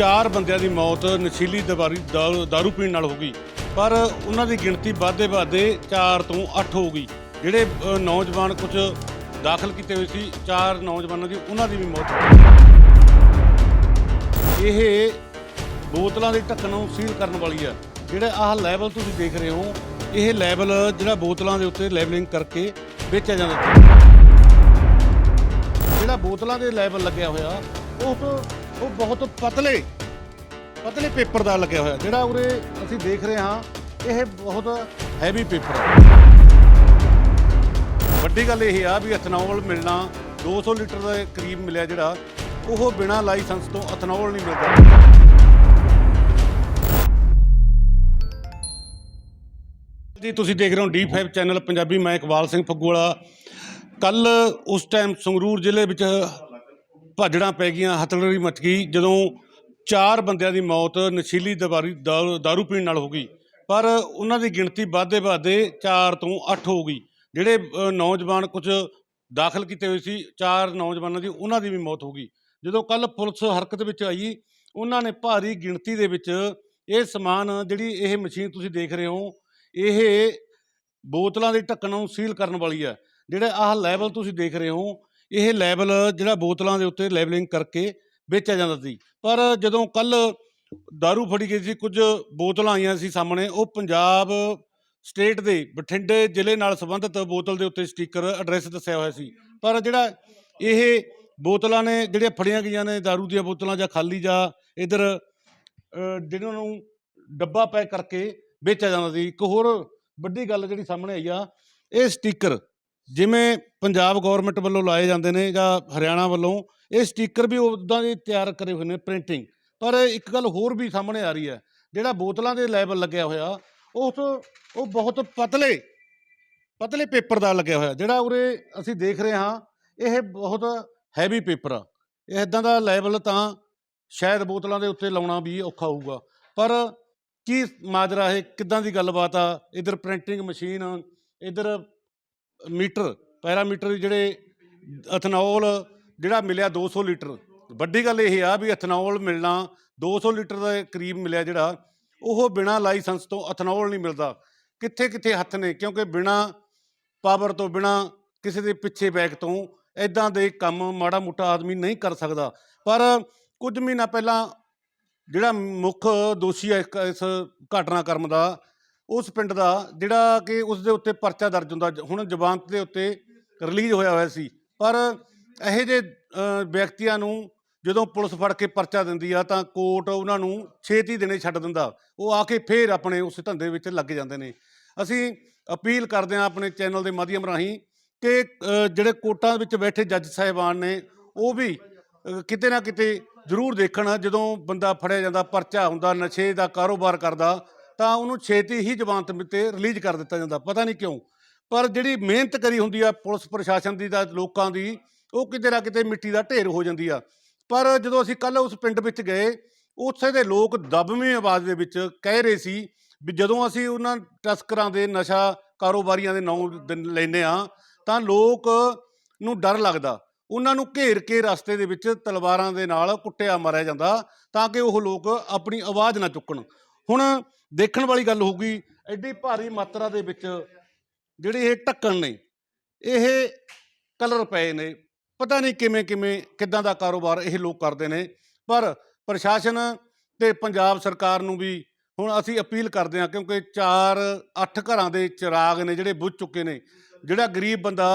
ਚਾਰ ਬੰਦਿਆਂ ਦੀ ਮੌਤ ਨਸ਼ੀਲੀ ਦਵਾਰੀ ਦਾਰੂ ਦਾਰੂ ਪੀਣ ਨਾਲ ਹੋ ਗਈ। ਪਰ ਉਹਨਾਂ ਦੀ ਗਿਣਤੀ ਵੱਧਦੇ ਵੱਧਦੇ 4 ਤੋਂ 8 ਹੋ ਗਈ। ਜਿਹੜੇ ਨੌਜਵਾਨ ਕੁਝ ਦਾਖਲ ਕੀਤੇ ਹੋਏ ਸੀ, ਚਾਰ ਨੌਜਵਾਨਾਂ ਦੀ ਉਹਨਾਂ ਦੀ ਵੀ ਮੌਤ ਹੋ ਗਈ। ਇਹ ਬੋਤਲਾਂ ਦੇ ਢੱਕਣ ਨੂੰ ਸੀਲ ਕਰਨ ਵਾਲੀ ਆ। ਜਿਹੜਾ ਆਹ ਲੈਵਲ ਤੁਸੀਂ ਦੇਖ ਰਹੇ ਹੋ, ਇਹ ਲੈਵਲ ਜਿਹੜਾ ਬੋਤਲਾਂ ਦੇ ਉੱਤੇ ਲੈਵਲਿੰਗ ਕਰਕੇ ਵੇਚਿਆ ਜਾਂਦਾ ਜਿਹੜਾ ਬੋਤਲਾਂ ਦੇ ਲੈਵਲ ਲੱਗਿਆ ਹੋਇਆ, ਉਹ ਉਹ ਬਹੁਤ ਪਤਲੇ ਪਤਲੇ ਪੇਪਰ ਦਾ ਲੱਗਿਆ ਹੋਇਆ, ਜਿਹੜਾ ਉਰੇ ਅਸੀਂ ਦੇਖ ਰਹੇ ਹਾਂ, ਇਹ ਬਹੁਤ ਹੈਵੀ ਪੇਪਰ ਹੈ। ਵੱਡੀ ਗੱਲ ਇਹ ਆ ਵੀ ਇਥਨੋਲ ਮਿਲਣਾ 200 ਲੀਟਰ ਦੇ ਕਰੀਬ ਮਿਲਿਆ ਜਿਹੜਾ, ਉਹ ਬਿਨਾ ਲਾਇਸੈਂਸ ਤੋਂ ਇਥਨੋਲ ਨਹੀਂ ਮਿਲਦਾ। ਜੀ, ਤੁਸੀਂ ਦੇਖ ਰਹੇ ਹੋ ਡੀ5 ਚੈਨਲ ਪੰਜਾਬੀ, ਮੈਂ ਇਕਬਾਲ ਸਿੰਘ ਫੱਗੂਵਾਲਾ ਕੱਲ ਉਸ ਟਾਈਮ ਸੰਗਰੂਰ ਜ਼ਿਲ੍ਹੇ ਵਿੱਚ ਭਾਜੜਾਂ ਪੈ ਗਈਆਂ ਹਤਲੜੀ ਮਚ ਗਈ। ਜਦੋਂ ਚਾਰ ਬੰਦਿਆਂ ਦੀ ਮੌਤ ਨਸ਼ੀਲੀ ਦਵਾਰੀ, ਦਾਰੂ ਦਾਰੂ ਪੀਣ ਨਾਲ ਹੋ ਗਈ। ਪਰ ਉਹਨਾਂ ਦੀ ਗਿਣਤੀ ਵੱਧਦੇ ਵੱਧਦੇ 4 ਤੋਂ 8 ਹੋ ਗਈ। ਜਿਹੜੇ ਨੌਜਵਾਨ ਕੁਝ ਦਾਖਲ ਕੀਤੇ ਹੋਏ ਸੀ, ਚਾਰ ਨੌਜਵਾਨਾਂ ਦੀ ਉਹਨਾਂ ਦੀ ਵੀ ਮੌਤ ਹੋ ਗਈ। ਜਦੋਂ ਕੱਲ ਪੁਲਿਸ ਹਰਕਤ ਵਿੱਚ ਆਈ, ਉਹਨਾਂ ਨੇ ਭਾਰੀ ਗਿਣਤੀ ਦੇ ਵਿੱਚ ਇਹ ਸਮਾਨ, ਜਿਹੜੀ ਇਹ ਮਸ਼ੀਨ ਤੁਸੀਂ ਦੇਖ ਰਹੇ ਹੋ, ਇਹ ਬੋਤਲਾਂ ਦੇ ਢੱਕਣ ਨੂੰ ਸੀਲ ਕਰਨ ਵਾਲੀ ਹੈ। ਜਿਹੜਾ ਆਹ ਲੈਵਲ ਤੁਸੀਂ ਦੇਖ ਰਹੇ ਹੋ ਇਹ ਲੈਵਲ ਜਿਹੜਾ ਬੋਤਲਾਂ ਦੇ ਉੱਤੇ ਲੈਵਲਿੰਗ ਕਰਕੇ ਵੇਚਿਆ ਜਾਂਦਾ ਸੀ ਪਰ ਜਦੋਂ ਕੱਲ दारू ਫੜੀ ਗਈ ਸੀ ਕੁਝ ਬੋਤਲਾਂ ਆਈਆਂ ਸੀ ਸਾਹਮਣੇ ਉਹ ਪੰਜਾਬ ਸਟੇਟ ਦੇ ਬਠਿੰਡੇ ਜ਼ਿਲ੍ਹੇ ਨਾਲ ਸੰਬੰਧਿਤ ਬੋਤਲ ਦੇ ਉੱਤੇ ਸਟicker ਐਡਰੈਸ ਦੱਸਿਆ ਹੋਇਆ ਸੀ ਪਰ ਜਿਹੜਾ ਇਹ ਬੋਤਲਾਂ ਨੇ ਜਿਹੜੀਆਂ ਫੜੀਆਂ ਗਈਆਂ ਨੇ दारू ਦੀਆਂ ਬੋਤਲਾਂ ਜਾਂ ਖਾਲੀ ਜਾਂ ਇਧਰ ਜਿਹਨਾਂ ਨੂੰ ਡੱਬਾ ਪੈਕ ਕਰਕੇ ਵੇਚਿਆ ਜਾਂਦਾ ਸੀ ਇੱਕ ਹੋਰ ਵੱਡੀ ਗੱਲ ਜਿਹੜੀ ਸਾਹਮਣੇ ਆਈ ਆ ਇਹ ਸਟicker ਜਿਵੇਂ ਪੰਜਾਬ ਗਵਰਨਮੈਂਟ ਵੱਲੋਂ ਲਾਏ ਜਾਂਦੇ ਨੇ ਜਾਂ ਹਰਿਆਣਾ ਵੱਲੋਂ, ਇਹ ਸਟicker ਵੀ ਉਦਾਂ ਦੇ ਤਿਆਰ ਕਰੇ ਹੋਏ ਨੇ ਪ੍ਰਿੰਟਿੰਗ ਪਰ ਇੱਕ ਗੱਲ ਹੋਰ ਵੀ ਸਾਹਮਣੇ ਆ ਰਹੀ ਹੈ, ਜਿਹੜਾ ਬੋਤਲਾਂ ਦੇ ਲੈਵਲ ਲੱਗਿਆ ਹੋਇਆ, ਉਸ, ਉਹ ਬਹੁਤ ਪਤਲੇ ਪਤਲੇ ਪੇਪਰ ਦਾ ਲੱਗਿਆ ਹੋਇਆ। ਜਿਹੜਾ ਉਰੇ ਅਸੀਂ ਦੇਖ ਰਹੇ ਹਾਂ, ਇਹ ਬਹੁਤ ਹੈਵੀ ਪੇਪਰ ਆ। ਇਹ ਇਦਾਂ ਦਾ ਲੈਵਲ ਤਾਂ ਸ਼ਾਇਦ ਬੋਤਲਾਂ ਦੇ ਉੱਤੇ ਲਾਉਣਾ ਵੀ ਔਖਾ ਹੋਊਗਾ। ਪਰ ਕੀ ਮਾਜਰਾ ਇਹ ਕਿੱਦਾਂ ਦੀ ਗੱਲਬਾਤ ਆ? ਇਧਰ ਪ੍ਰਿੰਟਿੰਗ ਮਸ਼ੀਨ ਇਧਰ ਮੀਟਰ, ਪੈਰਾਮੀਟਰ ਜਿਹੜੇ ਇਥਨੋਲ ਜਿਹੜਾ ਮਿਲਿਆ 200 ਲੀਟਰ। ਵੱਡੀ ਗੱਲ ਇਹ ਆ ਵੀ ਇਥਨੋਲ ਮਿਲਣਾ 200 ਲੀਟਰ ਦੇ ਕਰੀਬ ਮਿਲਿਆ ਜਿਹੜਾ, ਉਹ ਬਿਨਾ ਲਾਇਸੈਂਸ ਤੋਂ ਇਥਨੋਲ ਨਹੀਂ ਮਿਲਦਾ। ਕਿੱਥੇ ਕਿੱਥੇ ਹੱਥ ਨੇ, ਕਿਉਂਕਿ ਬਿਨਾ ਪਾਵਰ ਤੋਂ, ਬਿਨਾ ਕਿਸੇ ਦੇ ਪਿੱਛੇ ਬੈਕ ਤੋਂ ਐਦਾਂ ਦੇ ਕੰਮ ਮਾੜਾ ਮੋਟਾ ਆਦਮੀ ਨਹੀਂ ਕਰ ਸਕਦਾ। ਪਰ ਕੁਝ ਮਹੀਨਾ ਪਹਿਲਾਂ ਜਿਹੜਾ ਮੁੱਖ ਦੋਸ਼ੀ ਹੈ ਇੱਕ ਇਸ ਘਟਨਾਕ੍ਰਮ ਦਾ ਉਸ ਪਿੰਡ ਦਾ ਜਿਹੜਾ ਕਿ ਉਸ ਦੇ ਉੱਤੇ ਪਰਚਾ ਦਰਜ ਹੁੰਦਾ, ਹੁਣ ਜ਼ਮਾਨਤ ਦੇ ਉੱਤੇ ਰਿਲੀਜ਼ ਹੋਇਆ ਹੋਇਆ ਸੀ। ਪਰ ਇਹੋ ਜਿਹੇ ਵਿਅਕਤੀਆਂ ਨੂੰ ਜਦੋਂ ਪੁਲਿਸ ਫੜ ਕੇ ਪਰਚਾ ਦਿੰਦੀ ਆ ਤਾਂ ਕੋਰਟ ਉਹਨਾਂ ਨੂੰ ਛੇਤੀ ਦਿਨੇ ਛੱਡ ਦਿੰਦਾ। ਉਹ ਆ ਕੇ ਫੇਰ ਆਪਣੇ ਉਸ ਧੰਦੇ ਵਿੱਚ ਲੱਗ ਜਾਂਦੇ ਨੇ। ਅਸੀਂ ਅਪੀਲ ਕਰਦੇ ਹਾਂ ਆਪਣੇ ਚੈਨਲ ਦੇ ਮਾਧਿਅਮ ਰਾਹੀਂ ਕਿ ਜਿਹੜੇ ਕੋਰਟਾਂ ਵਿੱਚ ਬੈਠੇ ਜੱਜ ਸਾਹਿਬਾਨ ਨੇ, ਉਹ ਵੀ ਕਿਤੇ ਨਾ ਕਿਤੇ ਜ਼ਰੂਰ ਦੇਖਣ ਜਦੋਂ ਬੰਦਾ ਫੜਿਆ ਜਾਂਦਾ, ਪਰਚਾ ਹੁੰਦਾ, ਨਸ਼ੇ ਦਾ ਕਾਰੋਬਾਰ ਕਰਦਾ ਤਾਂ ਉਹਨੂੰ ਛੇਤੀ ਹੀ ਜ਼ਮਾਨਤ ਤੇ ਰਿਲੀਜ਼ ਕਰ ਦਿੱਤਾ ਜਾਂਦਾ, ਪਤਾ ਨਹੀਂ ਕਿਉਂ। ਪਰ ਜਿਹੜੀ ਮਿਹਨਤ ਕਰੀ ਹੁੰਦੀ ਆ ਪੁਲਿਸ ਪ੍ਰਸ਼ਾਸਨ ਦੀ ਦਾ ਲੋਕਾਂ ਦੀ, ਉਹ ਕਿਤੇ ਨਾ ਕਿਤੇ ਮਿੱਟੀ ਦਾ ਢੇਰ ਹੋ ਜਾਂਦੀ ਆ। ਪਰ ਜਦੋਂ ਅਸੀਂ ਕੱਲ ਉਸ ਪਿੰਡ ਵਿੱਚ ਗਏ, ਉੱਥੇ ਦੇ ਲੋਕ ਦਬਵੀਂ ਆਵਾਜ਼ ਦੇ ਵਿੱਚ ਕਹਿ ਰਹੇ ਸੀ ਵੀ ਜਦੋਂ ਅਸੀਂ ਉਹਨਾਂ ਤਸਕਰਾਂ ਦੇ ਨਸ਼ਾ ਕਾਰੋਬਾਰੀਆਂ ਦੇ ਨਾਂ ਲੈਨੇ ਆ ਤਾਂ ਲੋਕ ਨੂੰ ਡਰ ਲੱਗਦਾ। ਉਹਨਾਂ ਨੂੰ ਘੇਰ ਕੇ ਰਸਤੇ ਦੇ ਵਿੱਚ ਤਲਵਾਰਾਂ ਦੇ ਨਾਲ ਕੁੱਟਿਆ ਮਾਰਿਆ ਜਾਂਦਾ ਤਾਂ ਕਿ ਉਹ ਲੋਕ ਆਪਣੀ ਆਵਾਜ਼ ਨਾ ਚੁੱਕਣ। ਹੁਣ ਦੇਖਣ ਵਾਲੀ ਗੱਲ ਹੋਊਗੀ, ਐਡੀ ਭਾਰੀ ਮਾਤਰਾ ਦੇ ਵਿੱਚ ਜਿਹੜੇ ਇਹ ਢੱਕਣ ਨੇ, ਇਹ ਕਲਰ ਪਏ ਨੇ, ਪਤਾ ਨਹੀਂ ਕਿਵੇਂ ਕਿਵੇਂ, ਕਿੱਦਾਂ ਦਾ ਕਾਰੋਬਾਰ ਇਹ ਲੋਕ ਕਰਦੇ ਨੇ, ਪਰ ਪ੍ਰਸ਼ਾਸਨ ਤੇ ਪੰਜਾਬ ਸਰਕਾਰ ਨੂੰ ਵੀ ਹੁਣ ਅਸੀਂ ਅਪੀਲ ਕਰਦੇ ਹਾਂ, ਕਿਉਂਕਿ 4 8 ਘਰਾਂ ਦੇ ਚਿਰਾਗ ਨੇ ਜਿਹੜੇ ਬੁੱਝ ਚੁੱਕੇ ਨੇ, ਜਿਹੜਾ ਗਰੀਬ ਬੰਦਾ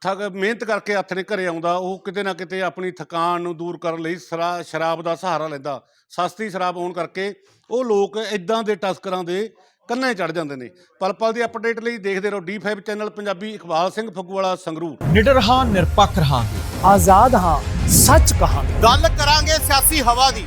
ਥਕ ਮਿਹਨਤ ਕਰਕੇ ਹੱਥ ਨੇ ਘਰੇ ਆਉਂਦਾ ਉਹ ਕਿਤੇ ਨਾ ਕਿਤੇ ਆਪਣੀ ਥਕਾਨ ਨੂੰ ਦੂਰ ਕਰਨ ਲਈ ਸ਼ਰਾ- ਸ਼ਰਾਬ ਦਾ ਸਹਾਰਾ ਲੈਂਦਾ। ਸਸਤੀ ਸ਼ਰਾਬ ਹੋਣ ਕਰਕੇ ਉਹ ਲੋਕ ਇਦਾਂ ਦੇ ਟਸਕਰਾਂ ਦੇ ਕੰਨੇ ਚੜ ਜਾਂਦੇ ਨੇ। ਪਲ ਪਲ ਦੀ ਅਪਡੇਟ ਲਈ ਦੇਖਦੇ ਰਹੋ ਡੀ5 ਚੈਨਲ ਪੰਜਾਬੀ ਇਕਬਾਲ ਸਿੰਘ ਫੱਗੂਵਾਲਾ ਸੰਗਰੂਰ। ਨਿਡਰ ਹਾਂ ਨਿਰਪੱਖ ਰਹਾਂਗੇ। ਆਜ਼ਾਦ ਹਾਂ ਸੱਚ ਕਹਾਂਗੇ। ਗੱਲ ਕਰਾਂਗੇ ਸਿਆਸੀ ਹਵਾ ਦੀ।